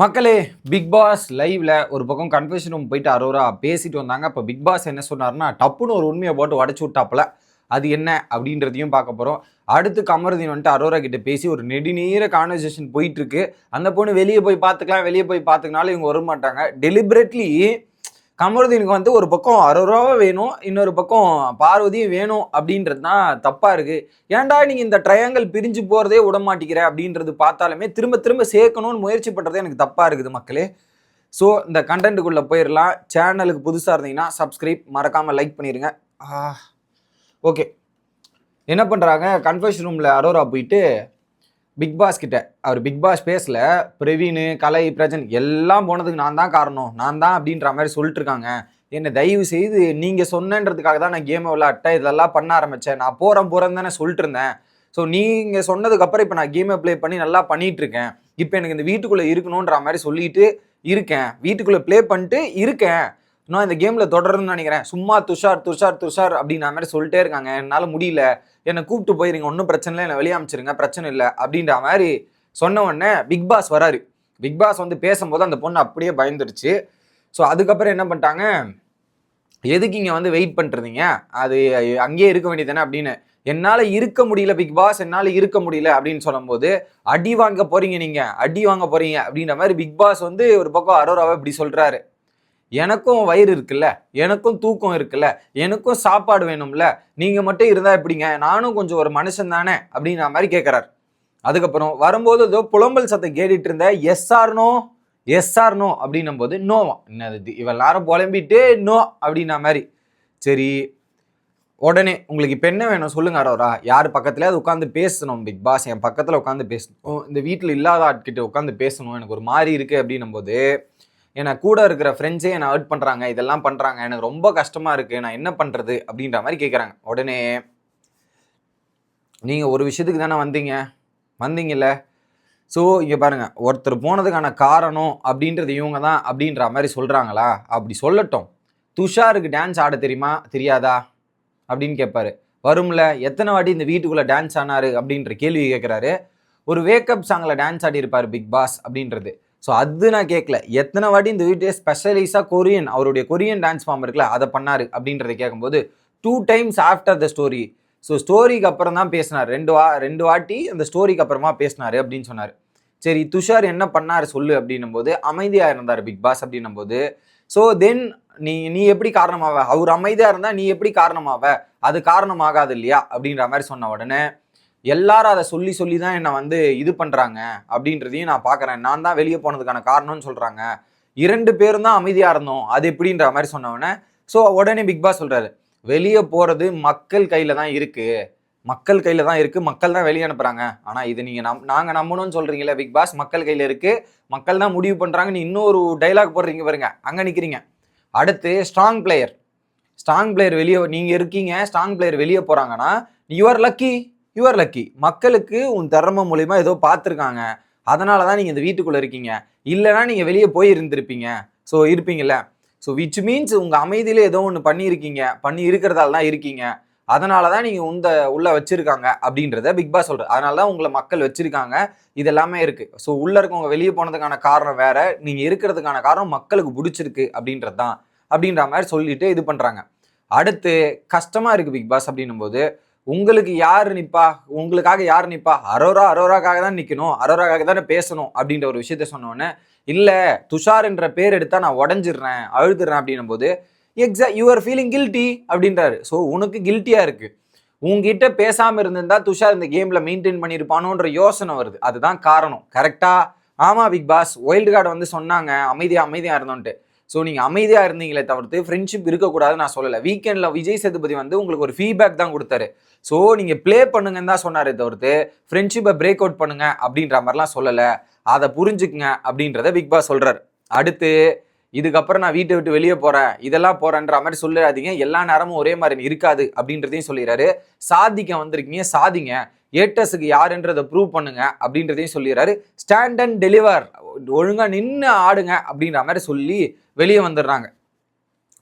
மக்களே big pass லைவ்ல ஒரு பக்கம் கன்ஃபெஷன் ரூம் போயிட்டு அரோரா பேசிட்டு வந்தாங்க. அப்போ பிக் பாஸ் என்ன சொன்னார்னா டப்புன்னு ஒரு உண்மையை போட்டு உடச்சு விட்டாப்புல. அது என்ன அப்படின்றதையும் பார்க்க போகிறோம் அடுத்து கமருதீன் வந்துட்டு அரோரா கிட்ட பேசி ஒரு நெடுநீர கான்வர்சேஷன் போயிட்டு இருக்கு. அந்த பொண்ணு வெளியே போய் பார்த்துக்கலாம் வெளியே போய் பார்த்துக்கனாலும் இவங்க வர மாட்டாங்க. டெலிபரேட்லி கமருதீனுக்கு வந்து ஒரு பக்கம் அரோராவும் வேணும் இன்னொரு பக்கம் பார்வதியும் வேணும் அப்படின்றது தான் தப்பாக இருக்குது ஏன்டா நீங்கள் இந்த ட்ரையாங்கல் பிரிஞ்சு போகிறதே விட மாட்டேங்கிற அப்படின்றது பார்த்தாலுமே திரும்ப திரும்ப சேர்க்கணும்னு முயற்சி பண்ணுறதே எனக்கு தப்பாக இருக்குது மக்களே. ஸோ இந்த கண்டென்ட்டுக்குள்ளே போயிடலாம் சேனலுக்கு புதுசாக இருந்தீங்கன்னா சப்ஸ்கிரைப் மறக்காமல் லைக் பண்ணிடுங்க ஓகே என்ன பண்ணுறாங்க கன்ஃபர்ஷன் ரூமில் அரோரா போயிட்டு பிக் பாஸ் கிட்ட. அவர் பிக் பாஸ் பேசல பிரவீன் கலை பிரஜன் எல்லாம் போனதுக்கு நான் தான் காரணம். நான் தான் அப்படின்ற மாதிரி சொல்லிட்டு இருக்காங்க. என்னை தயவு செய்து நீங்கள் சொன்னன்றதுக்காக தான் நான் கேமை விளாட்டேன் இதெல்லாம் பண்ண ஆரம்பித்தேன் நான் போகிறேன் போகிறேன்னு தானே சொல்லிட்டு இருந்தேன். ஸோ நீங்கள் சொன்னதுக்கப்புறம் இப்போ நான் கேமை ப்ளே பண்ணி நல்லா பண்ணிட்டு இருக்கேன். இப்போ எனக்கு இந்த வீட்டுக்குள்ளே இருக்கணுன்ற மாதிரி சொல்லிட்டு இருக்கேன். வீட்டுக்குள்ளே ப்ளே பண்ணிட்டு இருக்கேன். நான் இந்த கேமில் தொடருன்னு நினைக்கிறேன். சும்மா துஷார் துஷார் துஷார் அப்படின்ற மாதிரி சொல்லிட்டே இருக்காங்க. என்னால் முடியல. என்னை கூப்பிட்டு போயிருங்க. ஒன்றும் பிரச்சனை இல்லை. என்னை வெளியமைச்சிருங்க பிரச்சனை இல்லை அப்படின்ற மாதிரி சொன்ன உடனே பிக் பாஸ் வராரு. பிக் பாஸ் வந்து பேசும்போது அந்த பொண்ணு அப்படியே பயந்துருச்சு. ஸோ அதுக்கப்புறம் என்ன பண்ணிட்டாங்க? எதுக்கு இங்கே வந்து வெயிட் பண்ணுறீங்க அது அங்கேயே இருக்க வேண்டியதானே அப்படின்னு. என்னால் இருக்க முடியல பிக் பாஸ் என்னால் இருக்க முடியல அப்படின்னு சொல்லும்போது அடி வாங்க போகிறீங்க நீங்கள் அடி வாங்க போகிறீங்க அப்படின்ற மாதிரி பிக் பாஸ் வந்து ஒரு பக்கம் அரோராவை இப்படி சொல்கிறாரு எனக்கும் வயிறு இருக்குல்ல எனக்கும் தூக்கம் இருக்குல்ல எனக்கும் சாப்பாடு வேணும்ல நீங்கள் மட்டும் இருந்தால் எப்படிங்க? நானும் கொஞ்சம் ஒரு மனுஷன் தானே அப்படின்ற மாதிரி கேட்குறாரு அதுக்கப்புறம் வரும்போது ஏதோ புலம்பல் சத்தம் கேட்டுட்டு இருந்த S R no S R no அப்படின்னும் போது நோவா என்னது இவன் எல்லாரும் புலம்பிட்டு நோ அப்படின்ன மாதிரி. சரி உடனே உங்களுக்கு இப்போ என்ன வேணும் சொல்லுங்க அரோரா யார் பக்கத்துல அது உட்காந்து பேசணும் பிக் பாஸ் என் பக்கத்தில் உட்காந்து பேசணும் இந்த வீட்டில் இல்லாத ஆட்கிட்ட உட்காந்து பேசணும் எனக்கு ஒரு மாதிரி இருக்குது அப்படின்னும் போது என்னை கூட இருக்கிற ஃப்ரெண்ட்ஸே என்னை ஹர்ட் பண்ணுறாங்க இதெல்லாம் பண்ணுறாங்க எனக்கு ரொம்ப கஷ்டமாக இருக்குது நான் என்ன பண்ணுறது அப்படின்ற மாதிரி கேட்குறாங்க உடனே நீங்கள் ஒரு விஷயத்துக்கு தானே வந்தீங்க? வந்தீங்கல்ல? ஸோ இங்கே பாருங்கள் ஒருத்தர் போனதுக்கான காரணம் அப்படின்றது இவங்க தான் அப்படின்ற மாதிரி சொல்கிறாங்களா அப்படி சொல்லட்டும். துஷாருக்கு டான்ஸ் ஆட தெரியுமா? தெரியாதா? அப்படின்னு கேட்பாரு வரும்ல எத்தனை வாட்டி இந்த வீட்டுக்குள்ளே டான்ஸ் ஆனார்? அப்படின்ற கேள்வி கேட்குறாரு ஒரு வேக்கப் சாங்கில் டான்ஸ் ஆடி இருப்பார் பிக் பாஸ் அப்படின்றது. ஸோ அது நான் கேட்கல எத்தனை வாட்டி இந்த வீட்டே ஸ்பெஷலைஸாக கொரியன் அவருடைய கொரியன் டான்ஸ் ஃபார்ம் இருக்குல்ல அதை பண்ணார் அப்படின்றத கேட்கும்போது two times after the story so ஸ்டோரிக்கு அப்புறம் தான் பேசினார். ரெண்டு வா ரெண்டு வாட்டி அந்த ஸ்டோரிக்கு அப்புறமா பேசினார் அப்படின்னு சொன்னார். சரி துஷார் என்ன பண்ணார் சொல்லு அப்படின்னும் போது அமைதியாக இருந்தார் பிக் பாஸ் அப்படின்னும் போது ஸோ தென் நீ நீ எப்படி காரணமாவ? அவர் அமைதியாக இருந்தால் நீ எப்படி காரணமாவ? அது காரணமாகாது இல்லையா? அப்படின்ற மாதிரி சொன்ன உடனே எல்லாரும் அதை சொல்லி சொல்லி தான் என்னை வந்து இது பண்ணுறாங்க அப்படின்றதையும் நான் பார்க்குறேன். நான் தான் வெளியே போனதுக்கான காரணம்னு சொல்கிறாங்க இரண்டு பேரும் தான் அமைதியாக இருந்தோம். அது எப்படின்ற மாதிரி சொன்ன ஸோ உடனே பிக் பாஸ் சொல்கிறாரு வெளியே போகிறது மக்கள் கையில் தான் இருக்குது மக்கள் கையில் தான் இருக்குது மக்கள் தான் வெளியே அனுப்புகிறாங்க ஆனால் இது நீங்கள் நம் நாங்கள் நம்பணும்னு சொல்கிறீங்களே பிக் பாஸ் மக்கள் கையில் இருக்குது மக்கள் தான் முடிவு பண்ணுறாங்கன்னு இன்னொரு டைலாக் போடுறீங்க பாருங்க. அங்கே நிற்கிறீங்க அடுத்து ஸ்ட்ராங் பிளேயர் ஸ்ட்ராங் பிளேயர் வெளியே நீங்கள் இருக்கீங்க. ஸ்ட்ராங் பிளேயர் வெளியே போகிறாங்கன்னா யுவர் லக்கி யுவர் லக்கி மக்களுக்கு உன் திறமை மூலிமா ஏதோ பார்த்துருக்காங்க. அதனால தான் நீங்கள் இந்த வீட்டுக்குள்ளே இருக்கீங்க. இல்லைனா நீங்கள் வெளியே போய் இருந்திருப்பீங்க. ஸோ இருப்பீங்கல்ல? ஸோ விச் மீன்ஸ் உங்கள் அமைதியில் ஏதோ ஒன்று பண்ணியிருக்கீங்க. பண்ணி இருக்கிறதால தான் இருக்கீங்க. அதனால தான் நீங்கள் உந்த உள்ளே வச்சுருக்காங்க அப்படின்றத பிக் பாஸ் சொல்கிறது அதனால தான் உங்களை மக்கள் வச்சுருக்காங்க. இது எல்லாமே இருக்குது ஸோ உள்ளே இருக்கவங்க வெளியே போனதுக்கான காரணம் வேறு. நீங்கள் இருக்கிறதுக்கான காரணம் மக்களுக்கு பிடிச்சிருக்கு அப்படின்றது தான் அப்படின்ற மாதிரி சொல்லிட்டு இது பண்ணுறாங்க அடுத்து கஷ்டமாக இருக்குது பிக் பாஸ் அப்படின்னும் போது உங்களுக்கு யார் நிற்பா உங்களுக்காக யார் நிற்பா அரோரா அரோராக்காக தான் நிற்கணும் அரோராக்காக தானே பேசணும் அப்படின்ற ஒரு விஷயத்த சொன்னோன்னே இல்லை துஷார் என்ற பேர் எடுத்தால் நான் உடஞ்சிடுறேன் அழுதுறேன் அப்படின்னும் போது எக்ஸா யூஆர் ஃபீலிங் கில்ட்டி அப்படின்றாரு. ஸோ உனக்கு கில்ட்டியாக இருக்குது உங்ககிட்ட பேசாமல் இருந்திருந்தா துஷார் இந்த கேமில் மெயின்டைன் பண்ணியிருப்பானோன்ற யோசனை வருது. அதுதான் காரணம். கரெக்டாக ஆமாம் பிக் பாஸ் வைல்டு கார்டு வந்து சொன்னாங்க. அமைதியாக அமைதியாக இருந்தோன்ட்டு. ஸோ நீங்கள் அமைதியாக இருந்தீங்களே தவிர்த்து ஃப்ரெண்ட்ஷிப் இருக்கக்கூடாதுன்னு நான் சொல்லலை. வீக்கெண்டில் விஜய் சேதுபதி வந்து உங்களுக்கு ஒரு ஃபீட்பேக் தான் கொடுத்தாரு. ஸோ நீங்கள் ப்ளே பண்ணுங்கன்னு தான் சொன்னாரே தவிர்த்து ஃப்ரெண்ட்ஷிப்பை பிரேக் அவுட் பண்ணுங்க அப்படின்ற மாதிரிலாம் சொல்லலை. அதை புரிஞ்சுக்குங்க அப்படின்றத பிக் பாஸ் சொல்கிறார் அடுத்து இதுக்கப்புறம் நான் வீட்டை விட்டு வெளியே போகிறேன் இதெல்லாம் போகிறேன்ற மாதிரி சொல்லாதீங்க எல்லா நேரமும் ஒரே மாதிரி இருக்காது அப்படின்றதையும் சொல்லிடுறாரு. சாதிக்க வந்திருக்கீங்க சாதிங்க. ஏட்டஸுக்கு யாருன்றதை ப்ரூவ் பண்ணுங்க அப்படின்றதையும் சொல்லிடுறாரு. ஸ்டாண்ட் அண்ட் டெலிவர் ஒழுங்காக நின்று ஆடுங்க அப்படின்ற மாதிரி சொல்லி வெளியே வந்துடுறாங்க.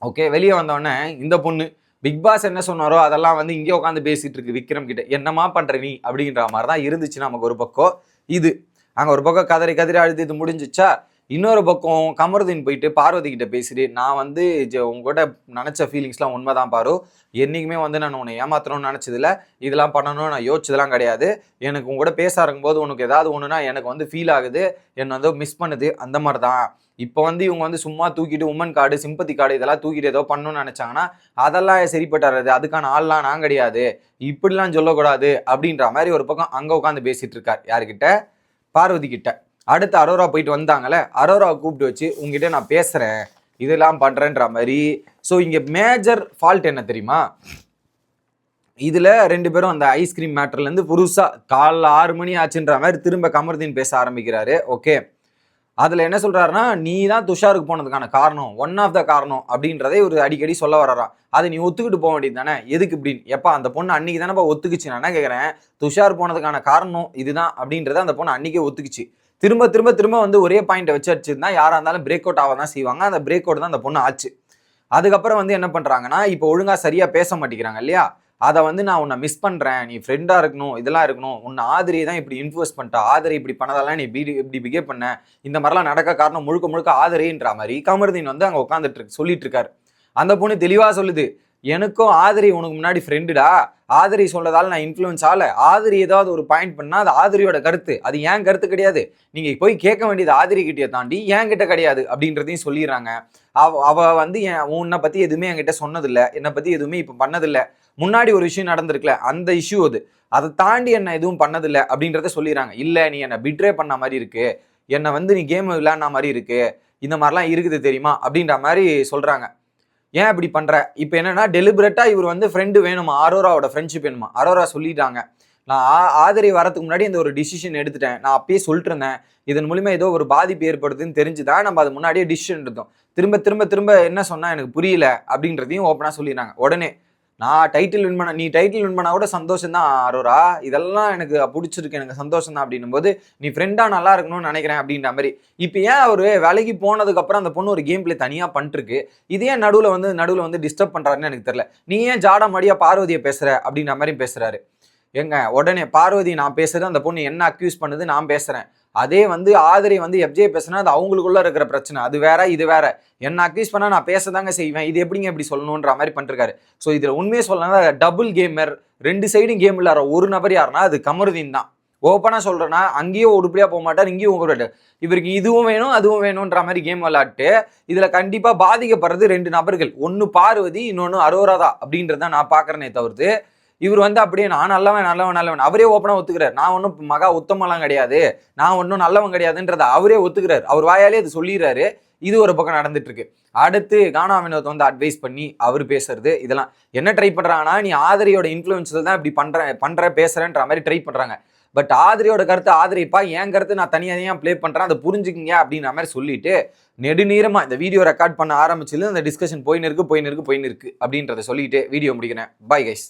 ஓகே வெளியே வந்தோடனே இந்த பொண்ணு பிக் பாஸ் என்ன சொன்னாரோ அதெல்லாம் வந்து இங்கே உட்காந்து பேசிட்டு இருக்கு விக்ரம் கிட்ட. என்னமா பண்ற நீ? அப்படின்ற மாதிரி தான் இருந்துச்சு நமக்கு ஒரு பக்கம் இது. அங்கே ஒரு பக்கம் கதறி கதறி அழுது இது முடிஞ்சிச்சா? இன்னொரு பக்கம் கமருதீன் போயிட்டு பார்வதி கிட்ட பேசிட்டு நான் வந்து உங்ககிட்ட நினச்ச ஃபீலிங்ஸ்லாம் உண்மைதான் பாரு. என்றைக்குமே வந்து நான் உன்னை ஏமாத்தணும்னு நினச்சதில்ல. இதெல்லாம் பண்ணணும்னு நான் யோசிச்சதெல்லாம் கிடையாது. எனக்கு உங்க கூட பேச இருக்கும்போது உனக்கு ஏதாவது ஒன்றுனா எனக்கு வந்து ஃபீல் ஆகுது. என்னை வந்து மிஸ் பண்ணுது. அந்த மாதிரி தான் இப்போ வந்து இவங்க வந்து சும்மா தூக்கிட்டு உமன் கார்டு சிம்பத்தி கார்டு இதெல்லாம் தூக்கிட்டு ஏதோ பண்ணணும்னு நினச்சாங்கன்னா அதெல்லாம் சரிப்பட்டாரு அதுக்கான ஆள்லாம் நான் கிடையாது. இப்படிலாம் சொல்லக்கூடாது அப்படின்ற மாதிரி ஒரு பக்கம் அங்கே உட்காந்து பேசிகிட்டு இருக்கார் யாருக்கிட்ட பார்வதி கிட்ட. அடுத்து அரோரா போயிட்டு வந்தாங்களே அரோராவை கூப்பிட்டு வச்சு உங்ககிட்ட நான் பேசுகிறேன் இதெல்லாம் பண்ணுறேன்ற மாதிரி. ஸோ இங்கே மேஜர் ஃபால்ட் என்ன தெரியுமா? இதில் ரெண்டு பேரும் அந்த ஐஸ்கிரீம் மேட்டர்லேருந்து புதுசாக காலைல ஆறு மணி ஆச்சுன்ற மாதிரி திரும்ப கமர்தீன் பேச ஆரம்பிக்கிறாரு. ஓகே அதில் என்ன சொல்கிறாருன்னா நீ தான் துஷாருக்கு போனதுக்கான காரணம். ஒன் ஆஃப் த காரணம். அப்படின்றதே ஒரு அடிக்கடி சொல்ல வர்றாராம். அதை நீ ஒத்துக்கிட்டு போக வேண்டியது தானே? எதுக்கு இப்படின்னு? எப்பா அந்த பொண்ணு அன்னைக்கு தானேப்பா ஒத்துக்குச்சு நான் என்ன கேட்குறேன் துஷார் போனதுக்கான காரணம் இதுதான் அப்படின்றத அந்த பொண்ணு அன்னைக்கே ஒத்துக்குச்சு. திரும்ப திரும்ப திரும்ப வந்து ஒரே பாயிண்ட்டை வச்சு அடிச்சிருந்தா யாராக இருந்தாலும் பிரேக் அவுட் ஆக தான் செய்வாங்க. அந்த பிரேக் அவுட் தான் அந்த பொண்ணு ஆச்சு. அதுக்கப்புறம் வந்து என்ன பண்ணுறாங்கன்னா இப்போ ஒழுங்காக சரியாக பேச மாட்டேங்கிறாங்க இல்லையா? அதை வந்து நான் உன்னை மிஸ் பண்ணுறேன் நீ ஃப்ரெண்டாக இருக்கணும் இதெல்லாம் இருக்கணும். உன்னை ஆதிரியை தான் இப்படி இன்ஃப்ளூஸ் பண்ணிட்டா ஆதிரி இப்படி பண்ணதெல்லாம் நீ இப்படி இப்படி பிகேவ் பண்ண. இந்த மாதிரிலாம் நடக்க காரணம் முழுக்க முழுக்க ஆதிரின்ற மாதிரி கமருதீன் வந்து அங்கே உட்காந்துட்டு இருக்கு சொல்லிட்டு இருக்காரு. அந்த பொண்ணு தெளிவாக சொல்லுது எனக்கும் ஆதிரி உனக்கு முன்னாடி ஃப்ரெண்டுடா ஆதிரி சொன்னதால நான் இன்ஃப்ளூயன்ஸ் ஆகல. ஆதிரி ஏதாவது ஒரு பாயிண்ட் பண்ணா அது ஆதிரியோட கருத்து. அது ஏன் கருத்து கிடையாது? நீங்க போய் கேட்க வேண்டியது ஆதிரி கிட்டே தாண்டி ஏன் கிட்ட கிடையாது அப்படின்றதையும் சொல்லிடுறாங்க. அவ அவ வந்து என் உன்னை பத்தி எதுவுமே என்கிட்ட சொன்னதில்லை. என்னை பத்தி எதுவுமே இப்போ பண்ணதில்லை. முன்னாடி ஒரு விஷயம் நடந்திருக்குல அந்த இஷ்யூ அது. அதை தாண்டி என்ன எதுவும் பண்ணதில்லை அப்படின்றத சொல்லிடுறாங்க. இல்லை நீ என்னை பிட்ரே பண்ண மாதிரி இருக்கு. என்னை வந்து நீ கேம் விளையாடின மாதிரி இருக்கு. இந்த மாதிரிலாம் இருக்குது தெரியுமா? அப்படின்ற மாதிரி சொல்றாங்க. ஏன் இப்படி பண்ற? இப்போ என்னன்னா டெலிபரேட்டா இவர் வந்து ஃப்ரெண்டு வேணுமா? அரோராவோட ஃப்ரெண்ட்ஷிப் வேணுமா? அரோரா சொல்லிட்டாங்க. நான் ஆ- ஆதரி வரதுக்கு முன்னாடி இந்த ஒரு டிசிஷன் எடுத்துட்டேன். நான் அப்பயே சொல்லிட்டு இருந்தேன் இதன் மூலிமா ஏதோ ஒரு பாதிப்பு ஏற்படுதுன்னு தெரிஞ்சுதான் நம்ம அது முன்னாடியே டிசிஷன் எடுத்தோம். திரும்ப திரும்ப திரும்ப என்ன சொன்னா எனக்கு புரியல அப்படின்றதையும் ஓப்பனாக சொல்லிடுறாங்க. உடனே நான் டைட்டில் வின் பண்ண நீ டைட்டில் வின் பண்ணால் கூட சந்தோஷம் தான் அரோரா. இதெல்லாம் எனக்கு பிடிச்சிருக்கு எனக்கு சந்தோஷம் தான் அப்படின்னும் போது நீ ஃப்ரெண்டாக நல்லா இருக்கணும்னு நினைக்கிறேன் அப்படின்ற மாதிரி. இப்போ ஏன் அவர் வேலைக்கு போனதுக்கப்புறம் அந்த பொண்ணு ஒரு கேம் பிளே தனியாக பண்ணிருக்கு இது ஏன் நடுவில் வந்து நடுவில் வந்து டிஸ்டர்ப் பண்ணுறாருன்னு எனக்கு தெரியல. நீ ஏன் ஜாடா மடியாக பார்வதியை பேசுகிற அப்படின்ற மாதிரி பேசுகிறாரு ஏங்க உடனே பார்வதி நான் பேசுறது அந்த பொண்ணு என்ன அக்யூஸ் பண்ணுது நான் பேசுறேன். அதே வந்து ஆதரி வந்து எஃப்ஜே பேசுனா அது அவங்களுக்குள்ள இருக்கிற பிரச்சனை. அது வேற இது வேற. என்ன அக்யூஸ் பண்ணா நான் பேசதாங்க செய்வேன். இது எப்படிங்க இப்படி சொல்லணுன்ற மாதிரி பண்ணிருக்காரு. ஸோ இதுல உண்மையை சொல்லலாம் டபுள் கேமர் ரெண்டு சைடும் கேம் விளையாடுற ஒரு நபர் யாருன்னா அது கமருதீன் தான். ஓப்பனாக சொல்கிறேன்னா அங்கேயும் உடுப்படியாக போக மாட்டார் இங்கேயும் உங்க இவருக்கு இதுவும் வேணும் அதுவும் வேணுன்ற மாதிரி கேம் விளாட்டு இதில் கண்டிப்பாக பாதிக்கப்படுறது ரெண்டு நபர்கள். ஒன்று பார்வதி இன்னொன்று அரோராதா அப்படின்றத நான் பார்க்குறேனே தவிர்த்து. இவர் வந்து அப்படியே நான் நல்லவன் நல்லவன் நல்லவன். அவரே ஓப்பனாக ஒத்துக்கிறார். நான் ஒன்றும் மகா உத்தமெல்லாம் கிடையாது. நான் ஒன்றும் நல்லவன் கிடையாதுன்றதை அவரே ஒத்துக்கிறார். அவர் வாயாலே அது சொல்லிடுறாரு. இது ஒரு பக்கம் நடந்துட்டு இருக்கு அடுத்து கானா வினோத் வந்து அட்வைஸ் பண்ணி அவர் பேசுறது இதெல்லாம். என்ன ட்ரை பண்றாங்கன்னா நீ ஆதரியோட இன்ஃப்ளூயன்ஸில் தான் இப்படி பண்ற பண்ற பேசுறேன்ற மாதிரி ட்ரை பண்றாங்க. பட் ஆதிரியோட கருத்து ஆதிரிப்பா என் கருத்து நான் தனியாக தனியாக ப்ளே பண்ணுறேன் அதை புரிஞ்சுக்கிங்க அப்படின்ற மாதிரி சொல்லிட்டு நெடுநீரமாக இந்த வீடியோ ரெக்கார்ட் பண்ண ஆரம்பிச்சதுல இந்த டிஸ்கஷன் போயின்னு இருக்கு போயின்னு இருக்கு போயின்னு இருக்கு அப்படின்றத சொல்லிட்டு வீடியோ முடிக்கிறேன். Bye guys